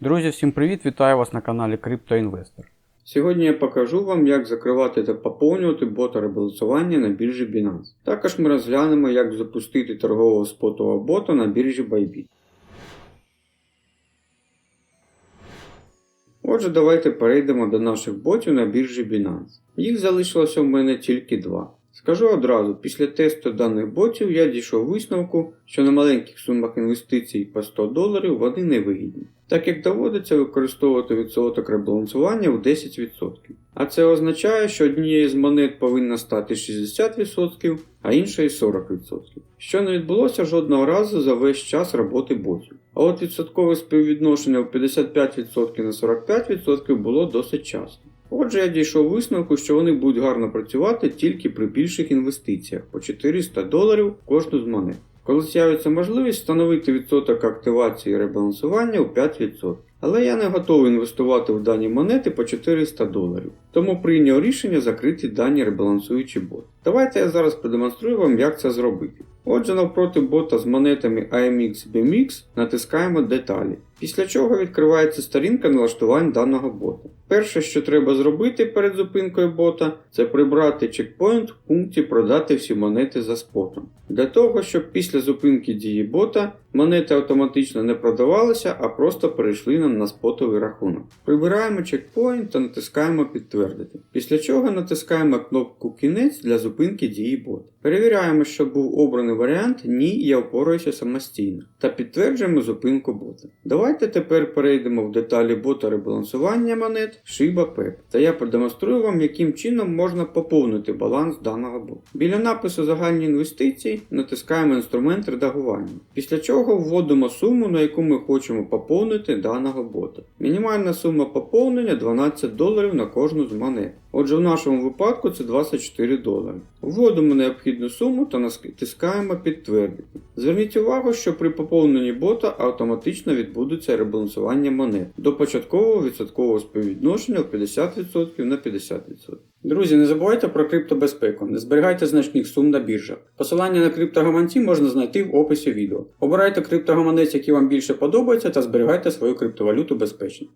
Друзі, всім привіт! Вітаю вас на каналі CryptoInvestor. Сьогодні я покажу вам, як закривати та поповнювати бота ребалансування на біржі Binance. Також ми розглянемо, як запустити торгового спотового бота на біржі Bybit. Отже, давайте перейдемо до наших ботів на біржі Binance. Їх залишилося в мене тільки два. Скажу одразу, після тесту даних ботів я дійшов висновку, що на маленьких сумах інвестицій по 100 доларів вони не вигідні, так як доводиться використовувати відсоток ребалансування в 10%. А це означає, що однією з монет повинна стати 60%, а іншої 40%. Що не відбулося жодного разу за весь час роботи ботів. А от відсоткове співвідношення в 55% на 45% було досить часто. Отже, я дійшов висновку, що вони будуть гарно працювати тільки при більших інвестиціях по 400 доларів кожну з монет. Коли з'явиться можливість встановити відсоток активації ребалансування у 5%. Але я не готовий інвестувати в дані монети по 400 доларів, тому прийняв рішення закрити дані ребалансуючий бот. Давайте я зараз продемонструю вам, як це зробити. Отже, навпроти бота з монетами AMX BMX натискаємо деталі, після чого відкривається сторінка налаштувань даного бота. Перше, що треба зробити перед зупинкою бота, це прибрати чекпоінт в пункті продати всі монети за спотом. Для того, щоб після зупинки дії бота монети автоматично не продавалися, а просто перейшли нам на спотовий рахунок. Прибираємо чекпоінт та натискаємо підтвердити. Після чого натискаємо кнопку Кінець для зупинки дії бота. Перевіряємо, що був обраний варіант Ні, я впораюся самостійно та підтверджуємо зупинку бота. Давайте тепер перейдемо в деталі бота ребалансування монет Shiba Pep та я продемонструю вам, яким чином можна поповнити баланс даного бота. Біля напису загальні інвестиції натискаємо інструмент редагування, після чого вводимо суму, на яку ми хочемо поповнити даного бота. Мінімальна сума поповнення 12 доларів на кожну з монет. Отже, в нашому випадку це 24 долари. Вводимо необхідну суму та натискаємо підтвердити. Зверніть увагу, що при поповненні бота автоматично відбудеться ребалансування монет до початкового відсоткового співвідношення в 50% на 50%. Друзі, не забувайте про криптобезпеку, не зберігайте значних сум на біржах. Посилання на криптогаманці можна знайти в описі відео. Обирайте криптогаманець, який вам більше подобається, та зберігайте свою криптовалюту безпечно.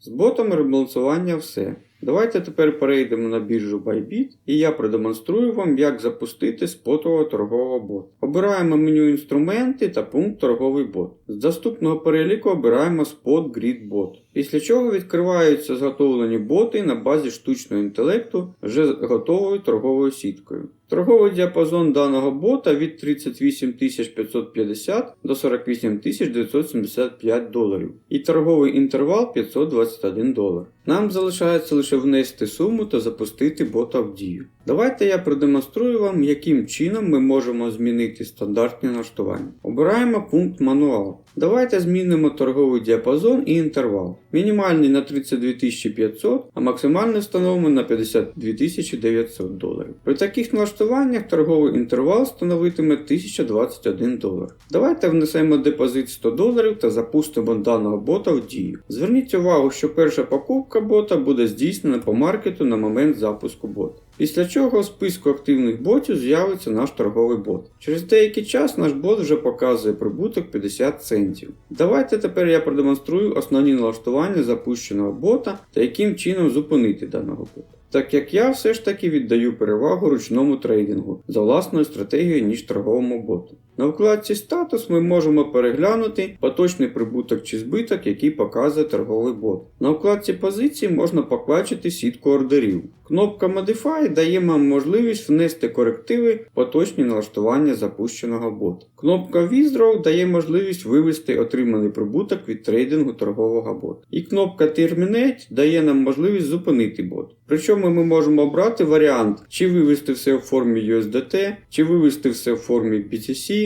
З ботом ребалансування все. Давайте тепер перейдемо на біржу Bybit і я продемонструю вам, як запустити спотового торгового бота. Обираємо меню інструменти та пункт торговий бот. З доступного переліку обираємо Spot Grid Bot. Після чого відкриваються зготовлені боти на базі штучного інтелекту вже з готовою торговою сіткою. Торговий діапазон даного бота від 38 550 до 48 975 доларів і торговий інтервал 521 долар. Нам залишається лише внести суму та запустити бота в дію. Давайте я продемонструю вам, яким чином ми можемо змінити стандартні налаштування. Обираємо пункт мануал. Давайте змінимо торговий діапазон і інтервал. Мінімальний на 32 500, а максимальний встановимо на 52 900 доларів. При таких налаштуваннях торговий інтервал становитиме 1021 долар. Давайте внесемо депозит 100 доларів та запустимо даного бота в дію. Зверніть увагу, що перша покупка бота буде здійснена по маркету на момент запуску бота. Після чого в списку активних ботів з'явиться наш торговий бот. Через деякий час наш бот вже показує прибуток 50 центів. Давайте тепер я продемонструю основні налаштування запущеного бота та яким чином зупинити даного бота. Так як я все ж таки віддаю перевагу ручному трейдингу за власною стратегією, ніж торговому боту. На вкладці статус ми можемо переглянути поточний прибуток чи збиток, який показує торговий бот. На вкладці позиції можна побачити сітку ордерів. Кнопка Modify дає вам можливість внести корективи поточні налаштування запущеного бота. Кнопка Withdraw дає можливість вивести отриманий прибуток від трейдингу торгового бота. І кнопка Terminate дає нам можливість зупинити бот. Причому ми можемо обрати варіант, чи вивести все в формі USDT, чи вивести все в формі BTC,